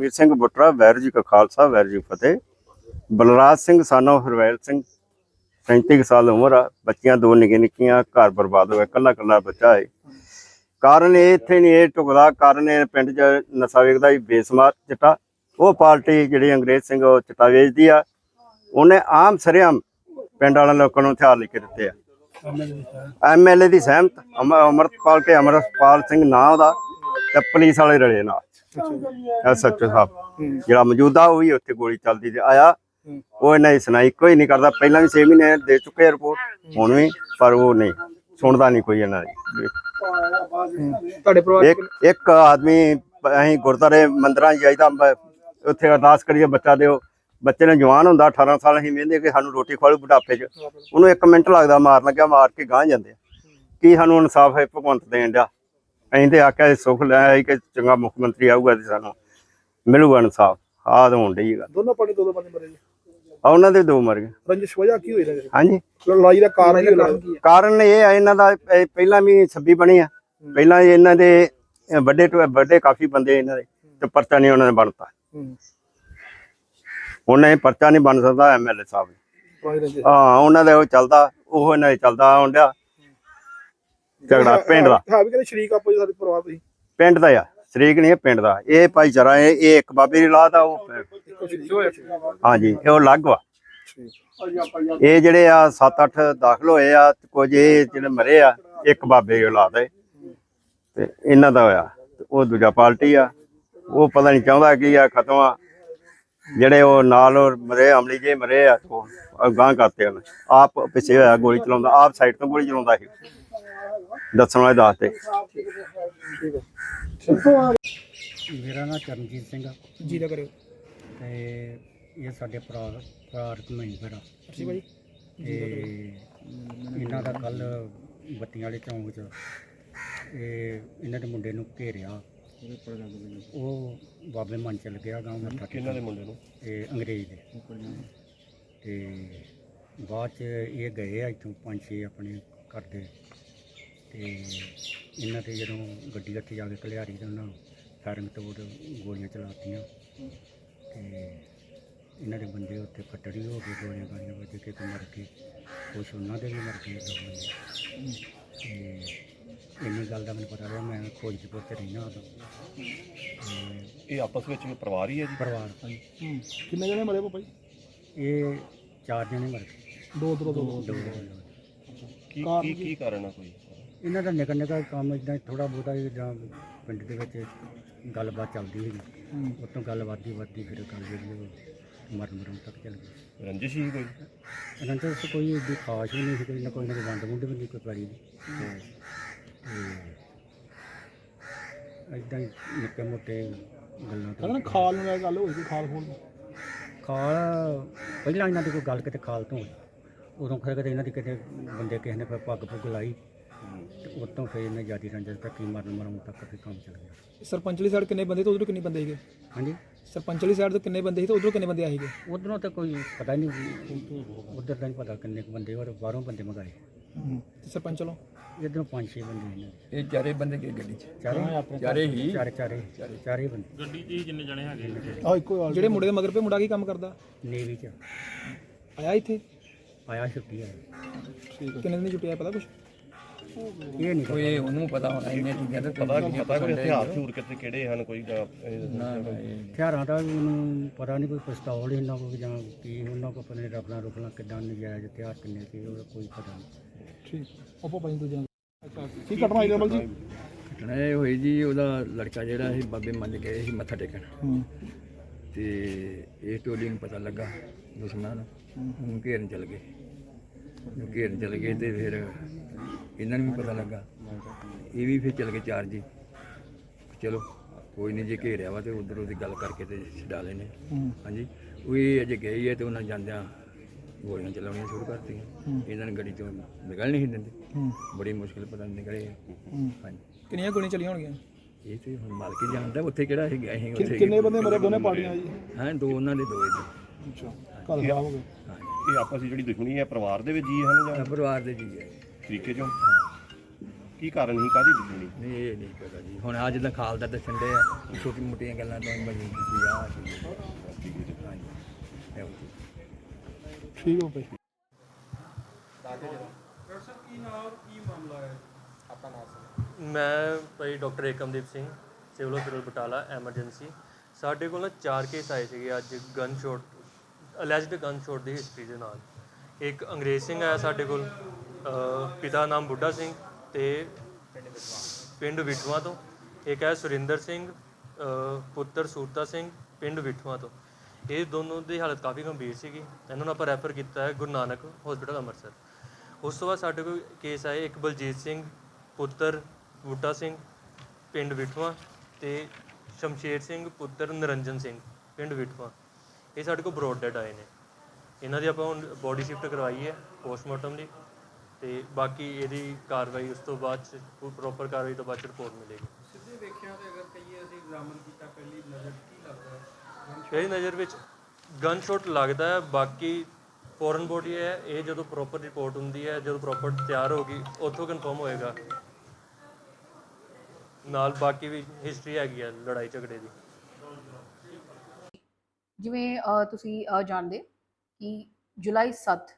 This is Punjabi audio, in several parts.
ਵੀਰ ਸਿੰਘ ਬੁੱਟਰਾ, ਵੈਰ ਜੀ ਕਾ ਖਾਲਸਾ, ਵੈਰ ਜੀ ਫਤਿਹ। ਬਲਰਾਜ ਸਿੰਘ ਸਾਨੋ, ਹਰਵੈਲ ਸਿੰਘ 37 ਕੁ ਸਾਲ ਉਮਰ ਆ। ਬੱਚੀਆਂ ਦੋ ਨਿੱਕੀਆਂ ਨਿੱਕੀਆਂ, ਘਰ ਬਰਬਾਦ ਹੋਇਆ ਕੱਲਾ ਕੱਲਾ ਬੱਚਾ ਹੈ ਕਾਰਨ ਇਹ ਇੱਥੇ ਨਹੀਂ, ਇਹ ਟੁਕਦਾ ਕਾਰਨ ਇਹ ਪਿੰਡ 'ਚ ਨਸ਼ਾ ਵੇਚਦਾ ਹੀ ਬੇਸਮਾਰ ਚਿੱਟਾ। ਉਹ ਪਾਰਟੀ ਜਿਹੜੀ ਅੰਗਰੇਜ਼ ਸਿੰਘ ਉਹ ਚਿੱਟਾ ਵੇਚਦੀ ਆ। ਉਹਨੇ ਆਮ ਸਰਿਆਮ ਪਿੰਡ ਵਾਲਿਆਂ ਲੋਕਾਂ ਨੂੰ ਹਥਿਆਰ ਲਿਖ ਕੇ ਦਿੱਤੇ ਆ। ਐਮਐਲਏ ਦੀ ਸਹਿਮਤ, ਅਮ- ਅਮਰਤਪਾਲ ਕੇ ਅਮਰਤਪਾਲ ਸਿੰਘ ਨਾਂ ਉਹਦਾ ਤੇ ਪੁਲਿਸ ਵਾਲੇ ਰਲੇ ਨਾਲ। ਐਸਐਚਓ ਸਾਹਿਬ ਜਿਹੜਾ ਮੌਜੂਦਾ ਉਹ ਵੀ ਉੱਥੇ ਗੋਲੀ ਚੱਲਦੀ ਤੇ ਆਇਆ। ਉਹ ਇਹਨਾਂ ਦੀ ਸੁਣਾਈ ਕੋਈ ਨਹੀਂ ਕਰਦਾ। ਪਹਿਲਾਂ ਵੀ 6 ਮਹੀਨੇ ਦੇ ਚੁੱਕੇ ਰਿਪੋਰਟ ਹੁਣ ਵੀ ਪਰ ਉਹ ਨਹੀਂ ਸੁਣਦਾ ਨਹੀਂ ਕੋਈ ਇਹਨਾਂ ਦੀ। ਤੁਹਾਡੇ ਪਰਿਵਾਰ ਇੱਕ ਇੱਕ ਆਦਮੀ ਅਸੀਂ ਗੁਰਦਾਰੇ ਮੰਦਰਾਂ ਜਾਈਦਾ ਉੱਥੇ ਅਰਦਾਸ ਕਰੀਏ ਬੱਚਾ ਦਿਓ। ਬੱਚੇ ਨੇ ਜਵਾਨ ਹੁੰਦਾ 18 ਸਾਲ ਅਸੀਂ ਵੇਂਦੇ ਕਿ ਸਾਨੂੰ ਰੋਟੀ ਖਵਾਲੂ ਬੁਢਾਪੇ 'ਚ। ਉਹਨੂੰ 1 ਮਿੰਟ ਲੱਗਦਾ ਮਾਰਨ ਲੱਗਿਆ ਮਾਰ ਕੇ ਗਾਂ ਜਾਂਦੇ। ਕੀ ਸਾਨੂੰ ਇਨਸਾਫ ਹੈ ਭਗਵੰਤ ਦੇਣ ਦਾ ਅਸੀਂ ਤੇ ਆਖਿਆ ਸੀ ਸੁੱਖ ਲੈ ਆਈ ਕਿ ਚੰਗਾ ਮੁੱਖ ਮੰਤਰੀ ਆਊਗਾ ਤੇ ਸਾਨੂੰ ਮਿਲੂਗਾ ਇਨਸਾਫ। ਆਹ ਤਾਂ ਹੋਣ ਡਈ ਗੱਲ। ਦੋਨੋਂ ਪਾਣੀ ਦੋ ਦੋ ਬੰਦੇ ਮਰੇ ਜੀ। ਆ ਉਹਨਾਂ ਦੇ ਦੋ ਮਰ ਗਏ। ਰੰਜਿਸ਼ ਵਜ੍ਹਾ ਕੀ ਹੋਈ ਰਹੇ ਹਾਂਜੀ। ਲੜਾਈ ਦਾ ਕਾਰਨ ਕੀ ਹੋਇਆ? ਕਾਰਨ ਇਹ ਆ ਇਹਨਾਂ ਦਾ ਇਹ ਪਹਿਲਾਂ ਵੀ 26 ਬਣੇ ਆ। ਪਹਿਲਾਂ ਇਹ ਇਹਨਾਂ ਦੇ ਇਹ ਵੱਡੇ ਤੋਂ ਵੱਡੇ ਕਾਫੀ ਬੰਦੇ ਇਹਨਾਂ ਦੇ ਤੇ ਪਰਚਾ ਨਹੀਂ ਉਹਨਾਂ ਨੇ ਬਣਤਾ। ਹੂੰ। ਹੁਣ ਇਹ ਪਰਚਾ ਨਹੀਂ ਬਣ ਸਕਦਾ ਐਮਐਲਏ ਸਾਹਿਬ ਰੰਜਿਸ਼? ਹਾਂ ਉਹਨਾਂ ਦਾ ਉਹ ਚੱਲਦਾ ਉਹ ਇਹਨਾਂ ਦੇ ਚੱਲਦਾ ਆਉਂਦਿਆ ਝਗੜਾ ਪਿੰਡ ਦਾ। ਹਾਂ ਵੀ ਕਹਿੰਦੇ ਸ਼ਰੀਕ ਆਪੋ ਜੀ ਸਾਡੇ ਪਰਿਵਾਰ ਤੁਸੀਂ। ਪਿੰਡ ਦਾ ਆ ਸ਼ਰੀਕ ਨਹੀਂ ਇਹ ਪਿੰਡ ਦਾ। ਇਹ ਭਾਈਚਾਰਾ ਇਹ ਇਹ ਇੱਕ ਬਾਬੇ ਦੀ ਲਾਦ ਆ ਉਹ ਹਾਂਜੀ ਇਹ ਉਹ ਅਲੱਗ ਵਾ। ਇਹ ਜਿਹੜੇ ਆ 7-8 ਦਾਖਲ ਹੋਏ ਆ ਕੁਝ ਇਹ ਜਿਹੜੇ ਮਰੇ ਆ ਇੱਕ ਬਾਬੇ ਦੀ ਔਲਾਦ ਹੈ ਤੇ ਇਹਨਾਂ ਦਾ ਹੋਇਆ ਉਹ ਦੂਜਾ ਪਾਰਟੀ ਆ। ਉਹ ਪਤਾ ਨਹੀਂ ਚਾਹੁੰਦਾ ਕੀ ਆ ਖਤਮ ਆ। ਜਿਹੜੇ ਉਹ ਨਾਲ ਮਰੇ ਅਮਲੀ ਜੇ ਮਰੇ ਆ ਉਹ ਗਾਂ ਕਰਤੇ ਉਹਨੇ। ਆਪ ਪਿੱਛੇ ਹੋਇਆ ਗੋਲੀ ਚਲਾਉਂਦਾ ਆਪ ਸਾਈਡ ਤੋਂ ਗੋਲੀ ਚਲਾਉਂਦਾ ਸੀ। ਦੱਸਣ ਵਾਲੇ ਦੱਸਦੇ ਮੇਰਾ ਨਾਮ ਚਰਨਜੀਤ ਸਿੰਘ ਆ। ਜੀ ਦਾ ਕਰਿਓ। ਤੇ ਇਹ ਸਾਡੇ ਭਰਾ ਭਰਾ ਰਕਮਈ ਮੇਰਾ ਜੀ। ਭਾਈ ਤੇ ਇਹਨਾਂ ਦਾ ਕੱਲ ਬੱਤੀਆਂ ਵਾਲੇ ਚੌਂਕ 'ਚ ਇਹ ਇਹਨਾਂ ਦੇ ਮੁੰਡੇ ਨੂੰ ਘੇਰਿਆ। ਉਹ ਬਾਬੇ ਮਨ ਚਲ ਗਿਆ ਗਾਂ ਮੱਥਾ ਕਿਹਨਾਂ ਦੇ ਮੁੰਡੇ ਨੂੰ? ਇਹ ਅੰਗਰੇਜ਼ ਦੇ। ਤੇ ਬਾਅਦ ਚ ਇਹ ਗਏ ਆ ਇੱਥੋਂ ਪੰਜ ਛੇ ਆਪਣੇ ਘਰ ਦੇ। ਤੇ ਇਹਨਾਂ ਤੇ ਜਦੋਂ ਗੱਡੀ ਉੱਥੇ ਜਾ ਕੇ ਕਲਿਆਰੀ ਤੇ ਉਹਨਾਂ ਫਾਇਰਿੰਗ ਤੋਂ ਗੋਲੀਆਂ ਚਲਾਤੀਆਂ ਤੇ ਇਹਨਾਂ ਦੇ ਬੰਦੇ ਉੱਥੇ ਫੱਟੜ ਹੀ ਹੋ ਗਏ ਗੋਲੀਆਂ ਗਾਲੀਆਂ ਵੱਜ ਕੇ ਤੇ ਮਰ ਗਏ। ਕੁਛ ਉਹਨਾਂ ਦੇ ਵੀ ਮਰ ਗਏ ਦੋ ਬੰਦੇ। ਤੇ ਇੰਨੀ ਗੱਲ ਦਾ ਮੈਨੂੰ ਪਤਾ ਰਿਹਾ ਮੈਂ ਖੋਜਪੁਰ ਤੇ ਰਹਿਣਾ ਉਦੋਂ। ਤੇ ਇਹ ਆਪਸ ਵਿੱਚ ਪਰਿਵਾਰ ਹੀ ਹੈ ਜੀ? ਪਰਿਵਾਰ ਹੂੰ। ਕਿੰਨੇ ਜਣੇ ਮਰੇ ਜੀ? ਇਹ ਚਾਰ ਜਣੇ ਮਰ ਗਏ। ਦੋ ਦੋ ਦੋ। ਦੋ ਜਣੇ। ਕੀ ਕੀ ਕੀ? ਕਾਰਨ ਆ ਕੋਈ? ਇਹਨਾਂ ਦਾ ਨਿਕਾ ਨਿਕਾ ਕੰਮ ਇਦਾਂ ਥੋੜਾ ਬਹੁਤਾ ਜਾਂ ਪਿੰਡ ਦੇ ਵਿੱਚ ਗੱਲਬਾਤ ਚੱਲਦੀ ਸੀ ਹੂੰ। ਉਤੋਂ ਗੱਲ ਵੱਧਦੀ ਵੱਧਦੀ ਫਿਰ ਗੱਲ ਜਿਹੜੀ ਉਹ ਮਰਨ ਮਰਨ ਤੱਕ ਚੱਲ ਗਈ। ਰੰਜਿਸ਼ ਹੀ ਕੋਈ? ਇਹਨਾਂ ਤੇ ਕੋਈ ਏਡੀ ਖਾਸ ਵੀ ਨਹੀਂ ਸੀ ਕੋਈ ਨਾ ਕੋਈ ਨਾ ਕੋਈ ਵੰਡ ਵੁੰਡ ਵੀ ਨਹੀਂ ਕੋਈ ਪੈੜੀ ਦੀ। ਇਦਾਂ ਹੀ ਨਿੱਕੇ ਮੋਟੇ ਗੱਲਾਂ ਤੋਂ ਕਹਿੰਦਾ ਖਾਲ ਨੂੰ ਲੈ ਗੱਲ ਹੋਈ ਸੀ ਖਾਲ ਖੋਲ ਦੀ। ਖਾਲ ਪਹਿਲਾਂ ਇਹਨਾਂ ਦੀ ਕੋਈ ਗੱਲ ਕਿਤੇ ਖਾਲ ਤੋਂ ਹੋਈ। ਉਦੋਂ ਫਿਰ ਕਿਤੇ ਇਹਨਾਂ ਦੀ ਕਿਤੇ ਬੰਦੇ ਕਿਸੇ ਨੇ ਫਿਰ ਪੱਗ ਪੁੱਗ ਲਾਈ। ਉਤੋਂ ਫਿਰ ਇਹਨੇ ਜਿਆਦੀ ਰੰਜਨ ਤੱਕ ਹੀ ਮਰਨ ਮਰਨ ਤੱਕ ਫਿਰ ਕੰਮ ਚੱਲ ਗਿਆ। ਸਰਪੰਚ ਵਾਲੀ ਸਾਈਡ ਕਿੰਨੇ ਬੰਦੇ ਤੇ ਉਧਰੋਂ ਕਿੰਨੇ ਬੰਦੇ ਸੀਗੇ? ਹਾਂਜੀ। ਸਰਪੰਚ ਵਾਲੀ ਸਾਈਡ ਤੋਂ ਕਿੰਨੇ ਬੰਦੇ ਸੀ ਤੇ ਉਧਰੋਂ ਕਿੰਨੇ ਬੰਦੇ ਆਏ ਸੀਗੇ? ਉਧਰੋਂ ਤਾਂ ਕੋਈ ਪਤਾ ਨਹੀਂ ਉਧਰ ਦਾ ਨਹੀਂ ਪਤਾ ਕਿੰਨੇ ਕੁ ਬੰਦੇ ਔਰ ਬਾਹਰੋਂ ਬੰਦੇ ਮੰਗਾਏ। ਹੂੰ ਤੇ ਸਰਪੰਚ ਵੱਲੋਂ? ਇਧਰੋਂ ਪੰਜ ਛੇ ਬੰਦੇ ਇਹਨਾਂ ਦੇ ਇਹ ਚਾਰੇ ਬੰਦੇ ਗਏ ਗੱਡੀ 'ਚ? ਚਾਰੇ? ਚਾਰੇ ਹੀ। ਚਾਰੇ ਚਾਰੇ ਚਾਰੇ। ਬੰਦੇ। ਆ ਇੱਕੋ ਜਿਹੜੇ ਮੁੰਡੇ ਦੇ ਮਗਰ ਪੇ ਮੁੰਡਾ ਕੀ ਕੰਮ ਕਰਦਾ? ਨੇਵੀ ਚ। ਆਇਆ ਇੱਥੇ? ਆਇਆ ਛੁੱਟੀ ਠੀਕ ਕਿੰਨੇ ਦਿਨ ਦੀ ਛੁੱਟੀ ਆਇਆ ਪਤਾ ਕੁਛ? ਇਹ ਨਹੀਂ ਕੋਈ ਉਹਨੂੰ ਪਤਾ ਹੋਣਾ ਇਹਨੇ ਚੀਜ਼ਾਂ ਦਾ ਪਤਾ ਪਤਾ ਕੋਈ ਹਥਿਆਰ ਹਥੂਰ ਕਿੱਥੇ ਕਿਹੜੇ ਹਨ ਕੋਈ ਜਾਂ ਇਹ- ਹਥਿਆਰਾਂ ਦਾ ਵੀ ਮੈਨੂੰ ਪਤਾ ਨਹੀਂ ਕੋਈ ਪਿਸਤੌਲ ਹੀ ਉਹਨਾਂ ਕੋਲ ਜਾਂ ਕੀ ਉਹਨਾਂ ਕੋਲ ਆਪਣੇ ਰਫਲਾਂ ਰੁਫਲਾਂ ਕਿੱਦਾਂ ਨਜਾਇਜ਼ ਹਥਿਆਰ ਕਿੰਨੇ ਸੀ ਉਹਦਾ ਕੋਈ ਪਤਾ ਨਹੀਂ। ਘਟਨਾ ਇਹ ਹੋਈ ਜੀ ਉਹਦਾ ਲੜਕਾ ਜਿਹੜਾ ਸੀ ਬਾਬੇ ਮੰਨ ਗਏ ਸੀ ਮੱਥਾ ਟੇਕਣ। ਤੇ ਇਹ ਟੋਲੀ ਨੂੰ ਪਤਾ ਲੱਗਾ ਦੁਸ਼ਮਣਾਂ। ਨੂੰ ਉਹਨੂੰ ਘੇਰਨ ਚਲ ਗਏ। ਘੇਰਨ ਚਲ ਗਏ ਤੇ ਫਿਰ ਇਹਨਾਂ ਨੂੰ ਵੀ ਪਤਾ ਲੱਗਾ। ਇਹ ਵੀ ਫਿਰ ਚਲ ਗਏ ਚਾਰ ਜੀ। ਚਲੋ ਕੋਈ ਨਹੀਂ ਜੇ ਘੇਰਿਆ ਵਾ ਤੇ ਉਧਰ ਉਹਦੀ ਗੱਲ ਕਰਕੇ ਤੇ ਛਡਾ ਲੈਨੇ ਹਾਂਜੀ ਉਹ ਇਹ ਅਜੇ ਗਏ ਹੀ ਹੈ ਤੇ ਉਹਨਾਂ ਜਾਂਦਿਆਂ ਗੋਲੀਆਂ ਚਲਾਉਣੀਆਂ ਸ਼ੁਰੂ ਕਰਤੀਆਂ। ਇਹਨਾਂ ਨੇ ਗੱਡੀ ਚੋਂ ਨਿਕਲ ਨਹੀਂ ਸੀ ਦਿੰਦੇ। ਬੜੀ ਮੁਸ਼ਕਿਲ ਪਤਾ ਨਹੀਂ ਨਿਕਲੇ। ਹਾਂਜੀ। ਕਿੰਨੀਆਂ ਗੋਲੀਆਂ ਚਲੀਆਂ ਹੋਣਗੀਆਂ? ਇਹ ਤੇ ਹੁਣ ਮਾਲਕ ਹੀ ਜਾਣਦਾ ਉੱਥੇ ਕਿਹੜਾ ਸੀ ਗਏ ਸੀ ਉੱਥੇ ਕਿੰਨੇ ਬੰਦੇ ਮਰੇ ਦੋਨੇ ਪਾਰਟੀਆਂ ਜੀ? ਹਾਂ ਦੋ ਉਹਨਾਂ ਦੇ ਦੋ ਇਹਦੇ ਅੱਛਾ ਕੱਲ ਖਰਾਬ ਹੋ ਗਏ। ਇਹ ਆਪਸ ਵਿੱਚ ਜਿਹੜੀ ਦੁਸ਼ਮਣੀ ਹੈ ਪਰਿਵਾਰ ਦੇ ਵਿੱਚ ਜੀ ਹਨ ਜਾਂ ਪਰਿਵਾਰ ਦੇ ਜੀ ਹੈ ਤਰੀਕੇ ਚੋਂ? ਕੀ ਕਾਰਨ ਸੀ ਕਾਦੀ ਦੁਸ਼ਮਣੀ ਨਹੀਂ ਇਹ ਨਹੀਂ ਪਤਾ ਜੀ। ਹੁਣ ਅੱਜ ਦਾ ਖਾਲ ਦਾ ਦੱਸਣ ਦੇ ਆ ਛੋਟੀ ਮੋਟੀਆਂ ਗੱਲਾਂ ਤੋਂ ਮਜੀ ਕੀਤੀ ਆ ਜੀ। ਠੀਕ ਹੋ ਭਾਈ। ਮੈਂ ਭਾਈ doctor Ekamdeep Singh civil hospital Batala emergency. ਸਾਡੇ ਕੋਲ ਨਾ ਚਾਰ ਕੇਸ ਆਏ ਸੀਗੇ ਅੱਜ gun shot alleged gun shot ਦੀ ਹਿਸਟਰੀ ਦੇ ਨਾਲ। ਇੱਕ ਅੰਗਰੇਜ਼ ਸਿੰਘ ਆਇਆ ਸਾਡੇ ਕੋਲ ਪਿਤਾ ਨਾਮ ਬੁੱਢਾ ਸਿੰਘ ਤੇ ਪਿੰਡ ਵਿਠਵਾ ਤੋਂ। ਇੱਕ ਹੈ ਸੁਰਿੰਦਰ ਸਿੰਘ ਪੁੱਤਰ ਸੂਰਤਾ ਸਿੰਘ, ਪਿੰਡ ਵਿਠਵਾ ਤੋਂ। ਇਹ ਦੋਨੋਂ ਦੀ ਹਾਲਤ ਕਾਫੀ ਗੰਭੀਰ ਸੀਗੀ। ਇਹਨਾਂ ਨੂੰ ਆਪਾਂ ਰੈਫਰ ਕੀਤਾ ਹੈ ਗੁਰੂ ਨਾਨਕ ਹਸਪੀਟਲ ਅੰਮ੍ਰਿਤਸਰ। ਉਸ ਤੋਂ ਬਾਅਦ ਸਾਡੇ ਕੋਲ ਕੇਸ ਆਏ ਇੱਕ ਬਲਜੀਤ ਸਿੰਘ, ਪੁੱਤਰ ਬੂਟਾ ਸਿੰਘ, ਪਿੰਡ ਵਿਠਵਾ ਤੇ ਸ਼ਮਸ਼ੇਰ ਸਿੰਘ, ਪੁੱਤਰ ਨਰਿੰਜਨ ਸਿੰਘ, ਪਿੰਡ ਵਿਠਵਾ ਇਹ ਸਾਡੇ ਕੋਲ ਬਰੋਡ ਡੈਡ ਆਏ ਨੇ। ਇਹਨਾਂ ਦੀ ਆਪਾਂ ਹੁਣ ਬੋਡੀ ਸ਼ਿਫਟ ਕਰਵਾਈ ਹੈ ਪੋਸਟਮਾਰਟਮ ਲਈ ਤੇ ਬਾਕੀ ਇਹਦੀ ਕਾਰਵਾਈ ਉਸ ਤੋਂ ਬਾਅਦ ਚ ਪ੍ਰੋਪਰ ਕਾਰਵਾਈ ਤੋਂ ਬਾਅਦ ਚ ਰਿਪੋਰਟ ਮਿਲੇਗੀ। ਸਿੱਧੇ ਵੇਖਿਆ ਤੇ ਅਗਰ ਕਹੀਏ ਅਸੀਂ ਐਗਜ਼ਾਮਨ ਕੀਤਾ ਪਹਿਲੀ ਨਜ਼ਰ ਕੀ ਲੱਗਦਾ ਹੈ? ਨਜ਼ਰ ਵਿੱਚ ਗਨ ਸ਼ਾਟ ਲੱਗਦਾ ਹੈ ਬਾਕੀ ਫੋਰਨ ਬੋਡੀ ਹੈ ਇਹ ਜਦੋਂ ਪ੍ਰੋਪਰ ਰਿਪੋਰਟ ਹੁੰਦੀ ਹੈ ਜਦੋਂ ਪ੍ਰੋਪਰ ਤਿਆਰ ਹੋਗੀ ਉੱਥੋਂ ਕਨਫਰਮ ਹੋਏਗਾ। ਨਾਲ ਬਾਕੀ ਵੀ ਹਿਸਟਰੀ ਹੈਗੀ ਹੈ ਲੜਾਈ ਝਗੜੇ ਦੀ। ਜਿਵੇਂ ਤੁਸੀਂ ਜਾਣਦੇ ਕਿ ਜੁਲਾਈ 7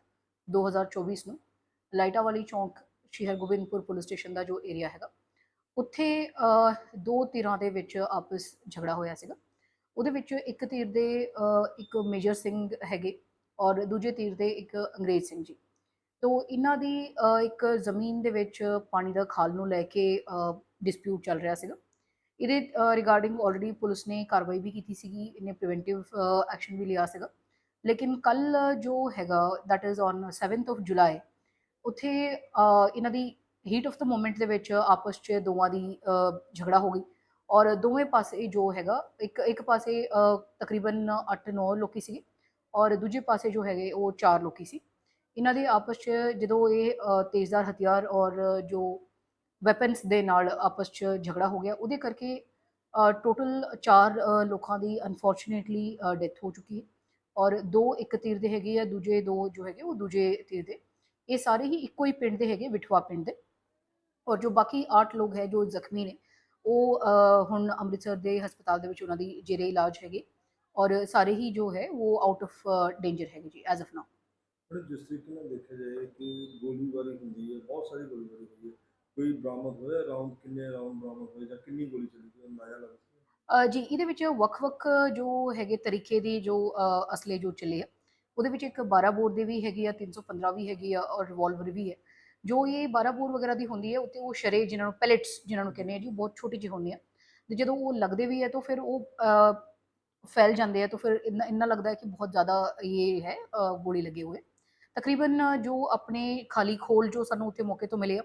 2024 ਨੂੰ ਲਾਈਟਾ ਵਾਲੀ ਚੌਂਕ ਸ਼੍ਰੀ ਹਰਗੋਬਿੰਦਪੁਰ ਪੁਲਿਸ ਸਟੇਸ਼ਨ ਦਾ ਜੋ ਏਰੀਆ ਹੈਗਾ, ਉੱਥੇ ਦੋ ਧਿਰਾਂ ਦੇ ਵਿੱਚ ਆਪਸ ਝਗੜਾ ਹੋਇਆ ਸੀਗਾ। ਉਹਦੇ ਵਿੱਚ ਇੱਕ ਧਿਰ ਦੇ ਇੱਕ ਮੇਜਰ ਸਿੰਘ ਹੈਗੇ ਔਰ ਦੂਜੇ ਧਿਰ ਦੇ ਇੱਕ ਅੰਗਰੇਜ਼ ਸਿੰਘ ਜੀ। ਤੋ ਇਹਨਾਂ ਦੀ ਇੱਕ ਜ਼ਮੀਨ ਦੇ ਵਿੱਚ ਪਾਣੀ ਦਾ ਖਾਲ ਨੂੰ ਲੈ ਕੇ ਡਿਸਪਿਊਟ ਚੱਲ ਰਿਹਾ ਸੀਗਾ। ਇਹਦੇ ਰਿਗਾਰਡਿੰਗ ਆਲਰੇਡੀ ਪੁਲਿਸ ਨੇ ਕਾਰਵਾਈ ਵੀ ਕੀਤੀ ਸੀਗੀ, ਇਹਨੇ ਪ੍ਰੀਵੈਂਟਿਵ ਐਕਸ਼ਨ ਵੀ ਲਿਆ ਸੀਗਾ। ਲੇਕਿਨ ਕੱਲ ਜੋ ਹੈਗਾ that is on 7th of July ਉੱਥੇ ਇਹਨਾਂ ਦੀ ਹੀਟ ਆਫ ਦਾ ਮੂਮੈਂਟ ਦੇ ਵਿੱਚ ਆਪਸ 'ਚ ਦੋਵਾਂ ਦੀ ਝਗੜਾ ਹੋ ਗਈ। ਔਰ ਦੋਵੇਂ ਪਾਸੇ ਜੋ ਹੈਗਾ, ਇੱਕ ਇੱਕ ਪਾਸੇ ਤਕਰੀਬਨ 8-9 ਲੋਕੀ ਸੀਗੇ, ਔਰ ਦੂਜੇ ਪਾਸੇ ਜੋ ਹੈਗੇ, ਉਹ 4 ਲੋਕੀ ਸੀ। ਇਹਨਾਂ ਦੇ ਆਪਸ 'ਚ ਜਦੋਂ ਇਹ ਤੇਜ਼ਦਾਰ ਹਥਿਆਰ ਔਰ ਜੋ ਵੈਪਨਸ ਦੇ ਨਾਲ ਆਪਸ 'ਚ ਝਗੜਾ ਹੋ ਗਿਆ। ਉਹਦੇ ਕਰਕੇ ਟੋਟਲ 4 ਲੋਕਾਂ ਦੀ ਅਨਫੋਰਚੂਨੇਟਲੀ ਡੈਥ ਹੋ ਚੁੱਕੀ ਹੈ। ਔਰ ਦੋ ਇੱਕ ਤੀਰ ਦੇ ਹੈਗੇ ਆ, ਦੂਜੇ ਦੋ ਜੋ ਹੈਗੇ ਉਹ ਦੂਜੇ ਤੀਰ ਦੇ। ਇਹ ਸਾਰੇ ਹੀ ਇੱਕੋ ਹੀ ਪਿੰਡ ਦੇ ਹੈਗੇ, ਵਿਠਵਾ ਪਿੰਡ ਦੇ। ਔਰ ਜੋ ਬਾਕੀ 8 ਲੋਕ ਹੈ, ਜੋ ਜ਼ਖਮੀ ਨੇ, ਉਹ ਹੁਣ ਅੰਮ੍ਰਿਤਸਰ ਦੇ ਹਸਪਤਾਲ ਦੇ ਵਿੱਚ ਉਹਨਾਂ ਦੀ ਜੇਰੇ ਇਲਾਜ ਹੈਗੇ। ਔਰ ਸਾਰੇ ਹੀ ਜੋ ਹੈ, ਉਹ ਆਊਟ ਆਫ ਡੇਂਜਰ ਹੈਗੇ ਜੀ ਐਜ਼ ਆਫ ਨਾਓ ਜਿਸ ਤਰੀਕੇ ਨਾਲ ਦੇਖਿਆ ਜਾਏ ਕਿ ਗੋਲੀਬਾਰੀ ਹੁੰਦੀ ਹੈ, ਬਹੁਤ ਸਾਰੀ ਗੋਲੀਬਾਰੀ ਹੁੰਦੀ ਹੈ ਕੋਈ ਬਰਾਮਦ ਹੋਇਆ? ਰਾਉਂਡ ਕਿੰਨੇ ਰਾਉਂਡ ਬਰਾਮਦ ਹੋਏ ਜਾਂ ਕਿੰਨੀ ਗੋਲੀ ਚੱਲੀ ਕੋਈ ਅੰਦਾਜ਼ਾ ਲੱਗ ਸਕਦਾ ਅ, ਜੀ ਇਹਦੇ ਵਿੱਚ ਵੱਖ-ਵੱਖ ਜੋ ਹੈਗੇ ਤਰੀਕੇ ਦੀ ਜੋ ਅ, ਅਸਲੇ ਜੋ ਚੱਲੇ ਆ ਉਹਦੇ ਵਿੱਚ ਇੱਕ 12 ਬੋਰ ਦੇ ਵੀ ਹੈਗੀ ਆ 315 ਵੀ ਹੈਗੀ ਆ ਔਰ ਰਿਵਾਲਵਰ ਵੀ ਹੈ। ਜੋ ਇਹ 12 ਬੋਰ ਵਗੈਰਾ ਦੀ ਹੁੰਦੀ ਹੈ ਉੱਤੇ ਉਹ ਸ਼ਰੇ ਜਿਨ੍ਹਾਂ ਨੂੰ ਪੈਲੇਟਸ ਜਿਨ੍ਹਾਂ ਨੂੰ ਕਹਿੰਦੇ ਆ ਜੀ ਉਹ ਬਹੁਤ ਛੋਟੀ ਜਿਹੀ ਹੁੰਦੀ ਆ। ਤੇ ਜਦੋਂ ਉਹ ਲੱਗਦੇ ਵੀ ਹੈ ਤਾਂ ਫਿਰ ਉਹ ਅ, ਫੈਲ ਜਾਂਦੇ ਆ ਤਾਂ ਫਿਰ ਇੰਨਾ ਇੰਨਾ ਲੱਗਦਾ ਹੈ ਕਿ ਬਹੁਤ ਜ਼ਿਆਦਾ ਇਹ ਹੈ ਅ, ਗੋਲੀ ਲੱਗੇ ਹੋਏ। ਤਕਰੀਬਨ ਜੋ ਆਪਣੇ ਖਾਲੀ ਖੋਲ ਜੋ ਸਾਨੂੰ ਉੱਥੇ ਮੌਕੇ ਤੋਂ ਮਿਲੇ ਆ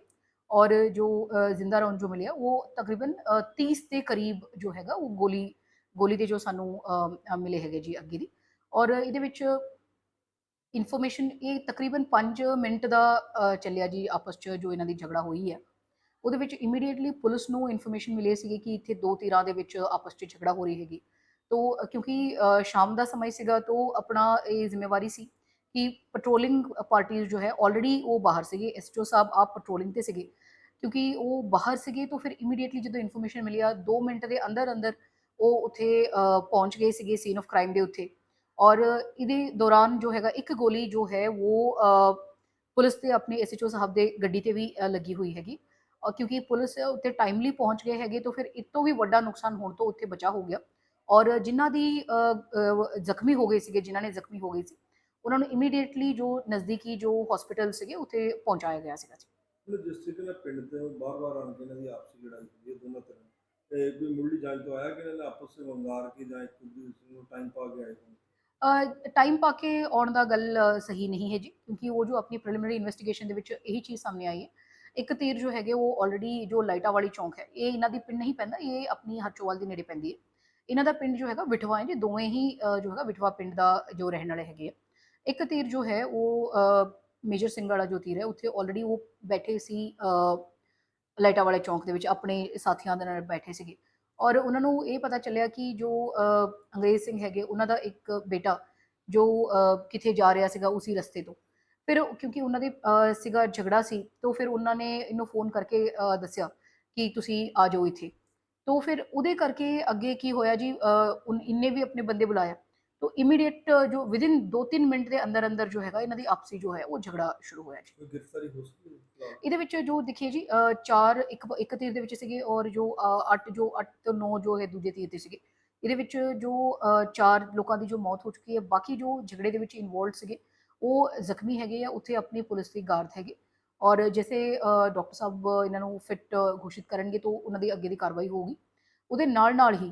ਔਰ ਜੋ ਜ਼ਿੰਦਾ ਰਾਉਂਡ ਜੋ ਮਿਲਿਆ ਉਹ ਤਕਰੀਬਨ ਅ, 30 ਦੇ ਕਰੀਬ ਜੋ ਹੈਗਾ ਉਹ ਗੋਲੀ ਗੋਲੀ ਦੇ ਜੋ ਸਾਨੂੰ ਮਿਲੇ ਹੈਗੇ ਜੀ ਅੱਗੇ ਦੀ ਔਰ ਇਹਦੇ ਵਿੱਚ ਇਨਫੋਰਮੇਸ਼ਨ ਇਹ ਤਕਰੀਬਨ 5 ਮਿੰਟ ਦਾ ਚੱਲਿਆ ਜੀ ਆਪਸ 'ਚ ਜੋ ਇਹਨਾਂ ਦੀ ਝਗੜਾ ਹੋਈ ਹੈ ਉਹਦੇ ਵਿੱਚ ਇਮੀਡੀਏਟਲੀ ਪੁਲਿਸ ਨੂੰ ਇਨਫੋਰਮੇਸ਼ਨ ਮਿਲੇ ਸੀਗੀ ਕਿ ਇੱਥੇ ਦੋ ਧਿਰਾਂ ਦੇ ਵਿੱਚ ਆਪਸ 'ਚ ਝਗੜਾ ਹੋ ਰਹੀ ਹੈਗੀ ਤੋ ਕਿਉਂਕਿ ਸ਼ਾਮ ਦਾ ਸਮਾਂ ਸੀਗਾ ਤੋਂ ਆਪਣਾ ਇਹ ਜ਼ਿੰਮੇਵਾਰੀ ਸੀ ਕਿ ਪੈਟਰੋਲਿੰਗ ਪਾਰਟੀਆਂ ਜੋ ਹੈ ਆਲਰੇਡੀ ਉਹ ਬਾਹਰ ਸੀਗੇ ਐਸਟੋ ਸਾਹਿਬ ਆਪ ਪੈਟਰੋਲਿੰਗ ਤੇ ਸੀਗੇ ਕਿਉਂਕਿ ਉਹ ਬਾਹਰ ਸੀਗੇ ਤਾਂ ਫਿਰ ਇਮੀਡੀਏਟਲੀ ਜਦੋਂ ਇਨਫੋਰਮੇਸ਼ਨ ਮਿਲੀ ਆ 2 ਮਿੰਟ ਦੇ ਅੰਦਰ ਅੰਦਰ ਉਹ ਉੱਥੇ ਅ, ਪਹੁੰਚ ਗਏ ਸੀਗੇ ਸੀਨ ਆਫ ਕ੍ਰਾਈਮ ਦੇ ਉੱਤੇ ਔਰ ਇਹਦੇ ਦੌਰਾਨ ਜੋ ਹੈਗਾ ਇੱਕ ਗੋਲੀ ਜੋ ਹੈ ਉਹ ਅ, ਪੁਲਿਸ ਤੇ ਆਪਣੇ ਐਸਐਚਓ ਸਾਹਿਬ ਦੇ ਗੱਡੀ ਤੇ ਵੀ ਅ, ਲੱਗੀ ਹੋਈ ਹੈਗੀ ਔਰ ਕਿਉਂਕਿ ਪੁਲਿਸ ਉੱਤੇ ਟਾਈਮਲੀ ਪਹੁੰਚ ਗਏ ਹੈਗੇ ਤਾਂ ਫਿਰ ਇਸ ਤੋਂ ਵੀ ਵੱਡਾ ਨੁਕਸਾਨ ਹੋਣ ਤੋਂ ਉੱਥੇ ਬਚਾ ਹੋ ਗਿਆ ਔਰ ਜਿਨ੍ਹਾਂ ਦੀ ਅ, ਅ, ਜ਼ਖਮੀ ਹੋ ਗਏ ਸੀਗੇ ਜਿਨ੍ਹਾਂ ਨੇ ਜ਼ਖਮੀ ਹੋ ਗਏ ਸੀ ਉਹਨਾਂ ਨੂੰ ਇਮੀਡੀਏਟਲੀ ਜੋ ਨਜ਼ਦੀਕੀ ਜੋ ਹਸਪੀਟਲ ਸੀਗੇ ਉੱਥੇ ਪਹੁੰਚਾਇਆ ਗਿਆ ਸੀਗਾ ਜੀ ਮਤਲਬ ਜਿਸ ਤਰੀਕੇ ਨਾਲ ਪਿੰਡ ਤੇ ਬਾਰ-ਬਾਰ ਆਣ ਕੇ ਇਹਨਾਂ ਦੀ ਆਪਸੀ ਲੜਾਈ ਹੁੰਦੀ ਹੈ ਦੋਨਾਂ ਤਰ੍ਹਾਂ ਤੇ ਕੋਈ ਮੁੱਢਲੀ ਜਾਂਚ ਤੋਂ ਆਇਆ ਕਿ ਇਹਨਾਂ ਨੇ ਆਪਸ ਵਿੱਚ ਵੰਗਾਰ ਕੇ ਜਾਂ ਇੱਕ ਦੂਸਰੇ ਨੂੰ ਟਾਈਮ ਪਾ ਕੇ ਆਏ ਹੋਣ? ਟਾਈਮ ਪਾ ਕੇ ਆਉਣ ਦਾ ਗੱਲ ਸਹੀ ਨਹੀਂ ਹੈ ਜੀ, ਕਿਉਂਕਿ ਉਹ ਜੋ ਆਪਣੀ ਪ੍ਰੀਲਿਮਿਨਰੀ ਇਨਵੈਸਟੀਗੇਸ਼ਨ ਦੇ ਵਿੱਚ ਇਹੀ ਚੀਜ਼ ਸਾਹਮਣੇ ਆਈ ਹੈ। ਇੱਕ ਤੀਰ ਜੋ ਹੈਗੇ, ਉਹ ਆਲਰੇਡੀ ਜੋ ਲਾਈਟਾ ਵਾਲੀ ਚੌਂਕ ਹੈ, ਇਹ ਇਹਨਾਂ ਦੀ ਪਿੰਡ ਨਹੀਂ ਪੈਂਦਾ, ਇਹ ਆਪਣੀ ਹਰਚੋਵਾਲ ਦੇ ਨੇੜੇ ਪੈਂਦੀ ਹੈ। ਇਹਨਾਂ ਦਾ ਪਿੰਡ ਜੋ ਹੈਗਾ, ਵਿਠਵਾ ਹੈ ਜੀ, ਦੋਵੇਂ ਹੀ ਜੋ ਹੈਗਾ, ਵਿਠਵਾ ਪਿੰਡ ਦਾ ਜੋ ਰਹਿਣ ਵਾਲੇ ਹੈਗੇ ਆ। ਇੱਕ ਤੀਰ ਜੋ ਹੈ, ਉਹ ਮੇਜਰ ਸਿੰਘ ਵਾਲਾ ਜੋ ਤੀਰ ਹੈ ਉੱਥੇ ਆਲਰੇਡੀ ਉਹ ਬੈਠੇ ਸੀ ਅ, ਲਾਈਟਾ ਵਾਲੇ ਚੌਂਕ ਦੇ ਵਿੱਚ ਆਪਣੇ ਸਾਥੀਆਂ ਦੇ ਨਾਲ ਬੈਠੇ ਸੀਗੇ। ਔਰ ਉਹਨਾਂ ਨੂੰ ਇਹ ਪਤਾ ਚੱਲਿਆ ਕਿ ਜੋ ਅੰਗਰੇਜ਼ ਸਿੰਘ ਹੈਗੇ ਉਹਨਾਂ ਦਾ ਇੱਕ ਬੇਟਾ ਜੋ ਅ, ਜਾ ਰਿਹਾ ਸੀਗਾ ਉਸੇ ਰਸਤੇ ਤੋਂ। ਫਿਰ ਕਿਉਂਕਿ ਉਹਨਾਂ ਦੇ ਸੀਗਾ ਝਗੜਾ ਸੀ ਤਾਂ ਫਿਰ ਉਹਨਾਂ ਨੇ ਇਹਨੂੰ ਫੋਨ ਕਰਕੇ ਦੱਸਿਆ ਕਿ ਤੁਸੀਂ ਆ ਜਾਓ ਇੱਥੇ। ਤਾਂ ਫਿਰ ਉਹਦੇ ਕਰਕੇ ਅੱਗੇ ਕੀ ਹੋਇਆ ਜੀ ਅਹ, ਵੀ ਆਪਣੇ ਬੰਦੇ ਬੁਲਾਇਆ। ਤਾਂ ਇਮੀਡੀਏਟ ਜੋ ਵਿਦਿਨ 2-3 ਮਿੰਟ ਦੇ ਅੰਦਰ ਅੰਦਰ ਜੋ ਹੈਗਾ ਇਹਨਾਂ ਦੀ ਆਪਸੀ ਜੋ ਹੈ ਉਹ ਝਗੜਾ ਸ਼ੁਰੂ ਹੋਇਆ ਜੀ ਕੋਈ ਗ੍ਰਿਫਤਾਰੀ ਹੋ ਸਕਦੀ ਹੈ ਫਿਲਹਾਲ? ਇਹਦੇ ਵਿੱਚ ਜੋ ਦੇਖੀਏ ਜੀ ਚਾਰ ਇੱਕ ਇੱਕ ਤੀਰ ਦੇ ਵਿੱਚ ਸੀਗੇ ਔਰ ਜੋ ਅਹ, ਅੱਠ ਜੋ ਅੱਠ ਤੋਂ 9 ਜੋ ਹੈ ਦੂਜੇ ਤੀਰ ਤੇ ਸੀਗੇ ਇਹਦੇ ਵਿੱਚ ਜੋ ਚਾਰ ਲੋਕਾਂ ਦੀ ਜੋ ਮੌਤ ਹੋ ਚੁੱਕੀ ਹੈ ਬਾਕੀ ਜੋ ਝਗੜੇ ਦੇ ਵਿੱਚ ਇਨਵੋਲਡ ਸੀਗੇ ਉਹ ਜ਼ਖਮੀ ਹੈਗੇ ਆ ਉੱਥੇ ਆਪਣੀ ਪੁਲਿਸ ਦੀ ਗਾਰਡ ਹੈਗੇ ਔਰ ਜੈਸੇ ਡਾਕਟਰ ਸਾਹਿਬ ਇਹਨਾਂ ਨੂੰ ਫਿੱਟ ਘੋਸ਼ਿਤ ਕਰਨਗੇ ਤਾਂ ਉਹਨਾਂ ਦੀ ਅੱਗੇ ਦੀ ਕਾਰਵਾਈ ਹੋਊਗੀ ਉਹਦੇ ਨਾਲ ਨਾਲ ਹੀ